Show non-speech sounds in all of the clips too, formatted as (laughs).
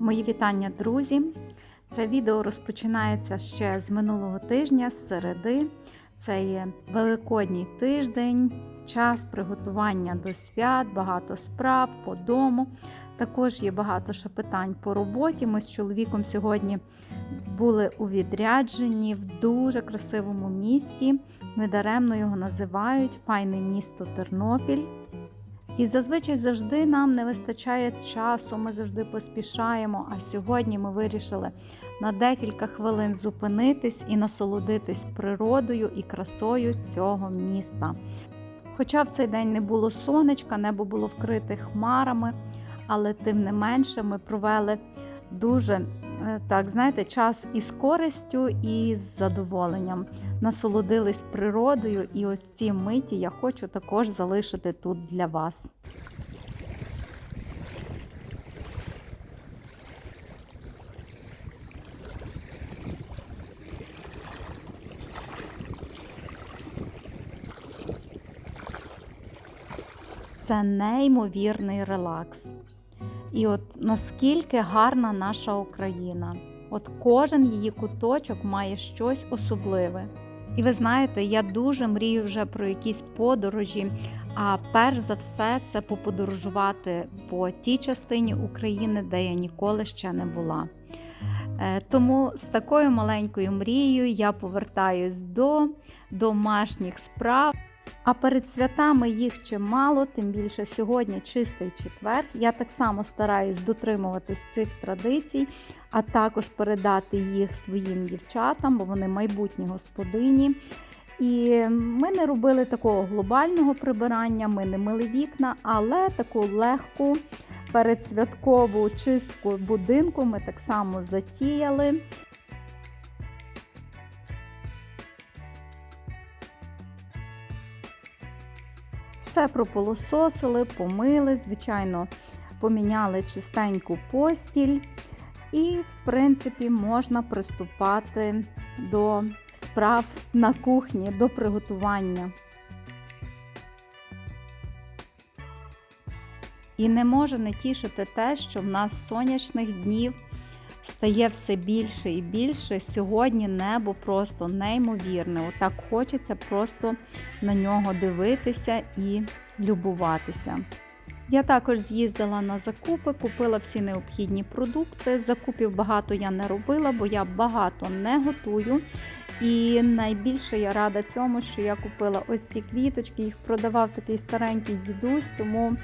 Мої вітання, друзі! Це відео розпочинається ще з минулого тижня, з середи. Це є Великодній тиждень, час приготування до свят, багато справ по дому. Також є багато ще питань по роботі. Ми з чоловіком сьогодні були у відрядженні в дуже красивому місті. Недаремно його називають Файне місто Тернопіль. І зазвичай завжди нам не вистачає часу, ми завжди поспішаємо. А сьогодні ми вирішили на декілька хвилин зупинитись і насолодитись природою і красою цього міста. Хоча в цей день не було сонечка, небо було вкрите хмарами, але тим не менше ми провели дуже так, знаєте, час із користю і з задоволенням. Насолодились природою, і ось ці миті я хочу також залишити тут для вас. Це неймовірний релакс. І от наскільки гарна наша Україна. От кожен її куточок має щось особливе. І ви знаєте, я дуже мрію вже про якісь подорожі. А перш за все, це поподорожувати по тій частині України, де я ніколи ще не була. Е, Тому з такою маленькою мрією я повертаюсь до домашніх справ. А перед святами їх чимало, тим більше сьогодні чистий четвер. Я так само стараюсь дотримуватись цих традицій, а також передати їх своїм дівчатам, бо вони майбутні господині. І ми не робили такого глобального прибирання, ми не мили вікна, але таку легку передсвяткову чистку будинку ми так само затіяли. Все прополососили, помили, звичайно, поміняли чистеньку постіль, і, в принципі, можна приступати до справ на кухні, до приготування. І не може не тішити те, що в нас сонячних днів стає все більше і більше. Сьогодні небо просто неймовірне. Отак хочеться просто на нього дивитися і любуватися. Я також з'їздила на закупи, купила всі необхідні продукти. Закупів багато я не робила, бо я багато не готую. І найбільше я рада цьому, що я купила ось ці квіточки, їх продавав такий старенький дідусь, тому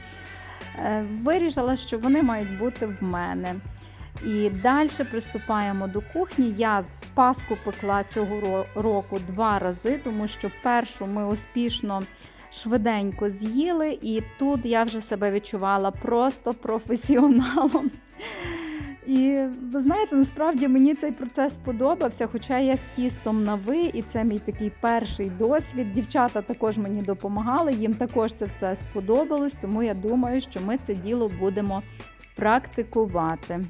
е, вирішила, що вони мають бути в мене. І далі приступаємо до кухні. Я паску пекла цього року два рази, тому що першу ми успішно швиденько з'їли, і тут я вже себе відчувала просто професіоналом. І ви знаєте, насправді мені цей процес сподобався, хоча я з тістом на ви, і це мій такий перший досвід. Дівчата також мені допомагали, їм також це все сподобалось, тому я думаю, що ми це діло будемо практикувати.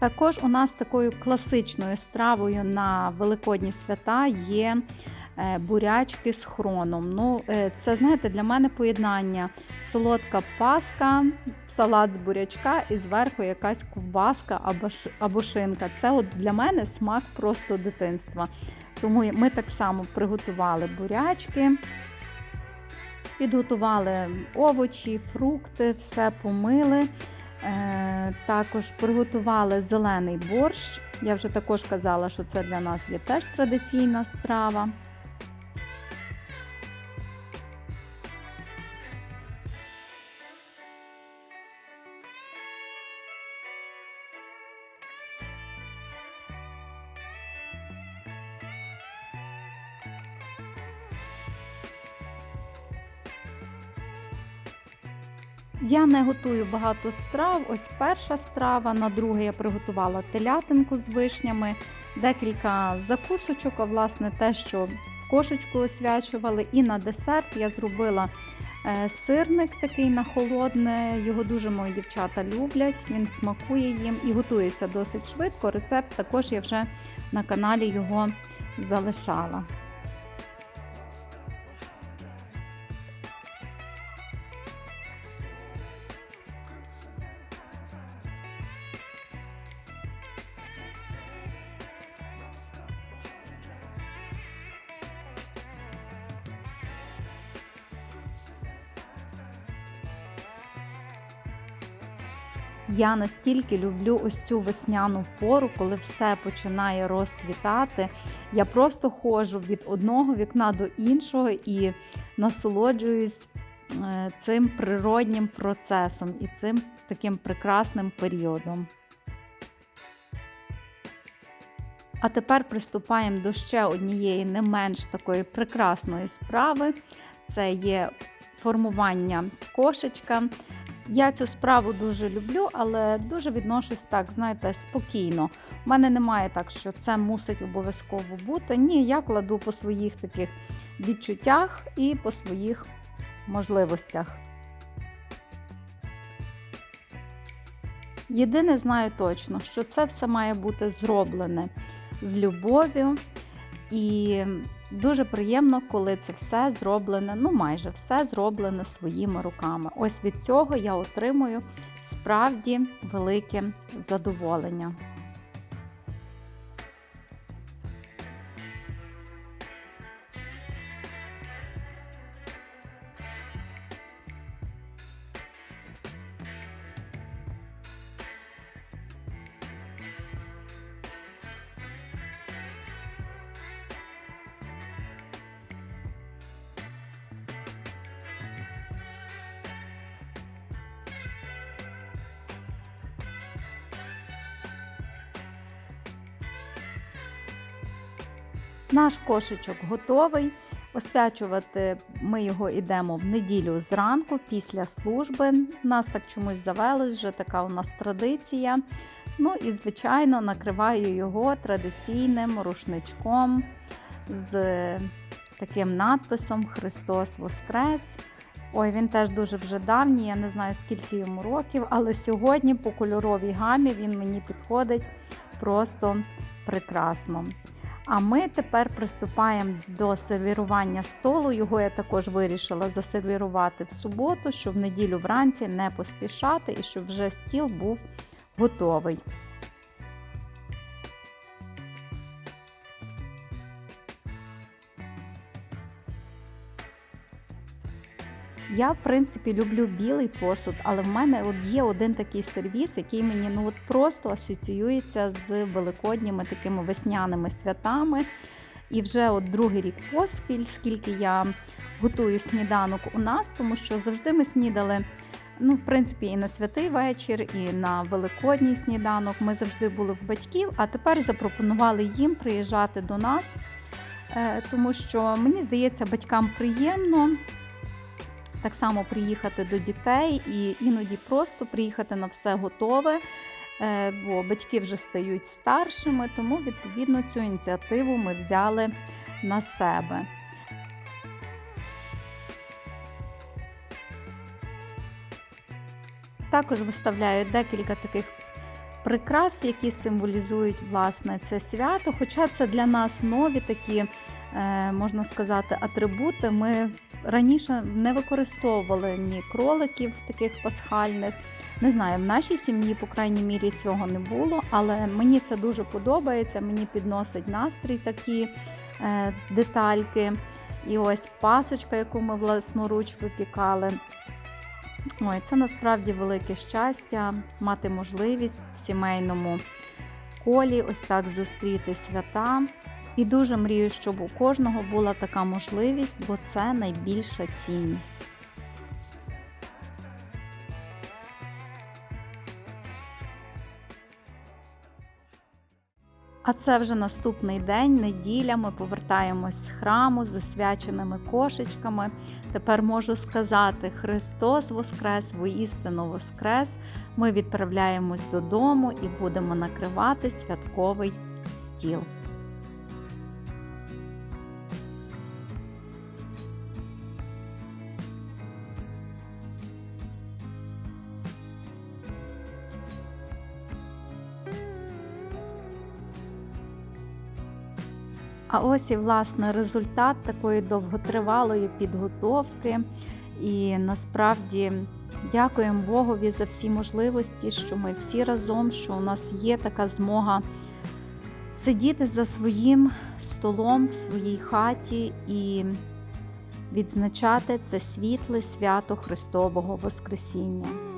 Також у нас такою класичною стравою на великодні свята є е, бурячки з хроном. Ну, е, Це, знаєте, для мене поєднання солодка паска, салат з бурячка і зверху якась ковбаска або шинка. Це от для мене смак просто дитинства. Тому ми так само приготували бурячки. Підготували овочі, фрукти, все помили. Е, також приготували зелений борщ. Я вже також казала, що це для нас є теж традиційна страва. Я не готую багато страв. Ось перша страва. На друге я приготувала телятинку з вишнями, декілька закусочок, а власне те, що в кошечку освячували. І на десерт я зробила Е, Сирник такий на холодне, його дуже мої дівчата люблять, він смакує їм і готується досить швидко. Рецепт також я вже на каналі його залишала. Я настільки люблю ось цю весняну пору, коли все починає розквітати. Я просто ходжу від одного вікна до іншого і насолоджуюсь е, цим природнім процесом і цим таким прекрасним періодом. А тепер приступаємо до ще однієї не менш такої прекрасної справи. Це є формування кошечка. Я цю справу дуже люблю, але дуже відношусь так, знаєте, спокійно. У мене немає так, що це мусить обов'язково бути. Ні, я кладу по своїх таких відчуттях і по своїх можливостях. Єдине знаю точно, що це все має бути зроблене з любов'ю і Дуже приємно, коли це все зроблене, ну майже все зроблене своїми руками. Ось від цього я отримую справді велике задоволення. Наш кошечок готовий. Освячувати ми його йдемо в неділю зранку після служби. У нас так чомусь завелось, вже така у нас традиція. Ну і, звичайно, накриваю його традиційним рушничком з таким надписом Христос Воскрес. Ой, він теж дуже вже давній, я не знаю, скільки йому років, але сьогодні по кольоровій гамі він мені підходить просто прекрасно. А ми тепер приступаємо до сервірування столу. Його я також вирішила засервірувати в суботу, щоб в неділю вранці не поспішати і щоб вже стіл був готовий. Я, в принципі, люблю білий посуд, але в мене от є один такий сервіс, який мені ну от просто асоціюється з великодніми такими весняними святами. І вже от другий рік поспіль, скільки я готую сніданок у нас, тому що завжди ми снідали. Ну, в принципі, і на святий вечір, і на великодній сніданок. Ми завжди були в батьків, а тепер запропонували їм приїжджати до нас, е, тому що мені здається, батькам приємно так само приїхати до дітей і іноді просто приїхати на все готове, е, бо батьки вже стають старшими, тому відповідно цю ініціативу ми взяли на себе. Також виставляю декілька таких прикрас, які символізують власне це свято. Хоча це для нас нові такі, е, можна сказати, атрибути. Ми раніше не використовували ні кроликів таких пасхальних. Не знаю, в нашій сім'ї, по крайній мірі, цього не було, але мені це дуже подобається. Мені підносить настрій такі е, детальки. І ось пасочка, яку ми власноруч випікали. Ой, це насправді велике щастя мати можливість в сімейному колі ось так зустріти свята. І дуже мрію, щоб у кожного була така можливість, бо це найбільша цінність. А це вже наступний день, неділя. Ми повертаємось з храму з засвяченими кошечками. Тепер можу сказати: Христос Воскрес, воістину Воскрес! Ми відправляємось додому і будемо накривати святковий стіл. А ось і власне результат такої довготривалої підготовки. І насправді дякуємо Богові за всі можливості, що ми всі разом, що у нас є така змога сидіти за своїм столом в своїй хаті і відзначати це світле свято Христового Воскресіння.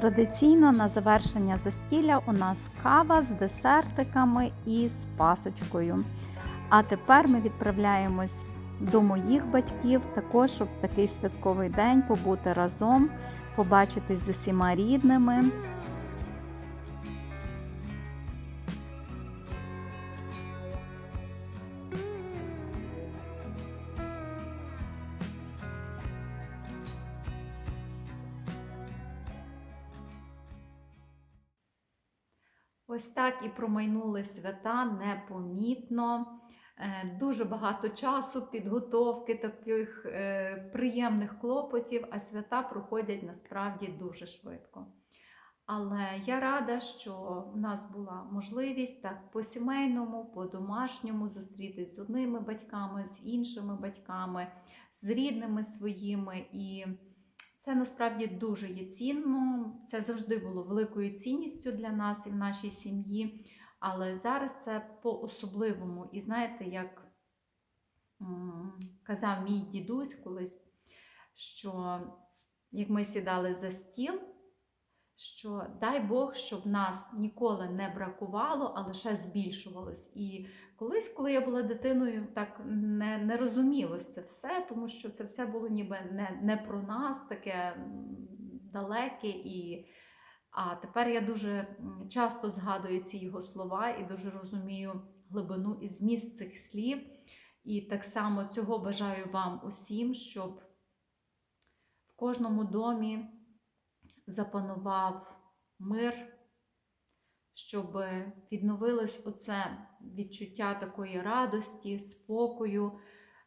Традиційно на завершення застілля у нас кава з десертиками і з пасочкою. А тепер ми відправляємось до моїх батьків, також щоб в такий святковий день побути разом, побачитись з усіма рідними. Ось так і промайнули свята непомітно. Е, Дуже багато часу, підготовки, таких е, приємних клопотів, а свята проходять насправді дуже швидко. Але я рада, що в нас була можливість так по-сімейному, по-домашньому зустрітись з одними батьками, з іншими батьками, з рідними своїми. І це насправді дуже є цінно. Це завжди було великою цінністю для нас і в нашій сім'ї. Але зараз це по-особливому. І знаєте, як казав мій дідусь колись, що як ми сідали за стіл, що дай Бог, щоб нас ніколи не бракувало, а лише збільшувалось. І колись, коли я була дитиною, так не, не розумілось це все, тому що це все було ніби не, не про нас, таке далеке і. А тепер я дуже часто згадую ці його слова і дуже розумію глибину і зміст цих слів. І так само цього бажаю вам усім, щоб в кожному домі запанував мир, щоб відновилось оце відчуття такої радості, спокою.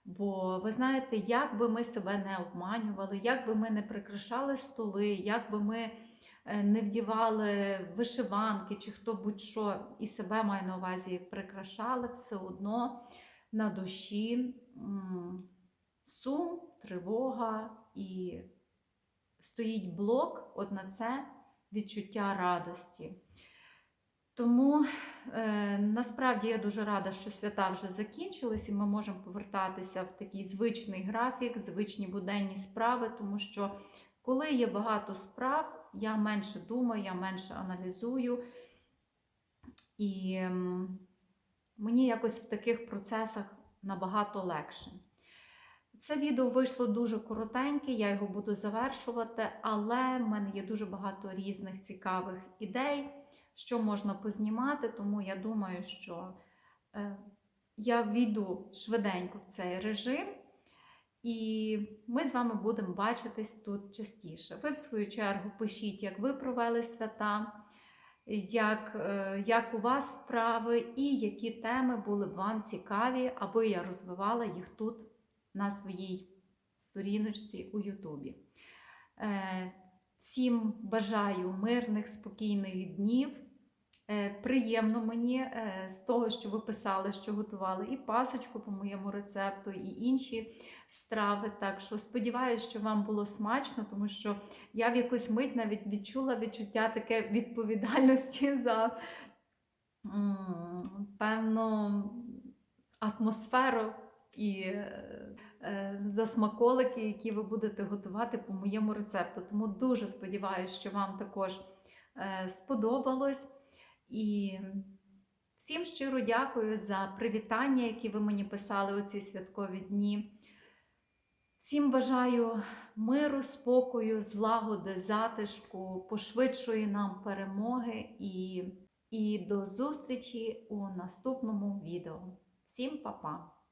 Бо ви знаєте, як би ми себе не обманювали, як би ми не прикрашали столи, як би ми е, не вдівали вишиванки чи хто будь-що і себе маю на увазі прикрашали, все одно на душі сум, тривога і стоїть блок от на це відчуття радості. Тому е, насправді я дуже рада, що свята вже закінчились, і ми можемо повертатися в такий звичний графік, звичні буденні справи, тому що коли є багато справ, я менше думаю, я менше аналізую. І мені якось в таких процесах набагато легше. Це відео вийшло дуже коротеньке, я його буду завершувати, але в мене є дуже багато різних цікавих ідей, що можна познімати, тому я думаю, що е, я війду швиденько в цей режим, і ми з вами будемо бачитись тут частіше. Ви, в свою чергу, пишіть, як ви провели свята, як, е, як у вас справи і які теми були вам цікаві, аби я розвивала їх тут на своїй сторіночці у Ютубі. Е, Всім бажаю мирних, спокійних днів. Е, Приємно мені е, з того, що ви писали, що готували і пасочку по моєму рецепту, і інші страви. Так що сподіваюся, що вам було смачно, тому що я в якусь мить навіть відчула відчуття таке відповідальності (laughs) за певну атмосферу і е, за смаколики, які ви будете готувати по моєму рецепту. Тому дуже сподіваюся, що вам також е, сподобалось. І всім щиро дякую за привітання, які ви мені писали у ці святкові дні. Всім бажаю миру, спокою, злагоди, затишку, пошвидшої нам перемоги і, і до зустрічі у наступному відео. Всім па-па!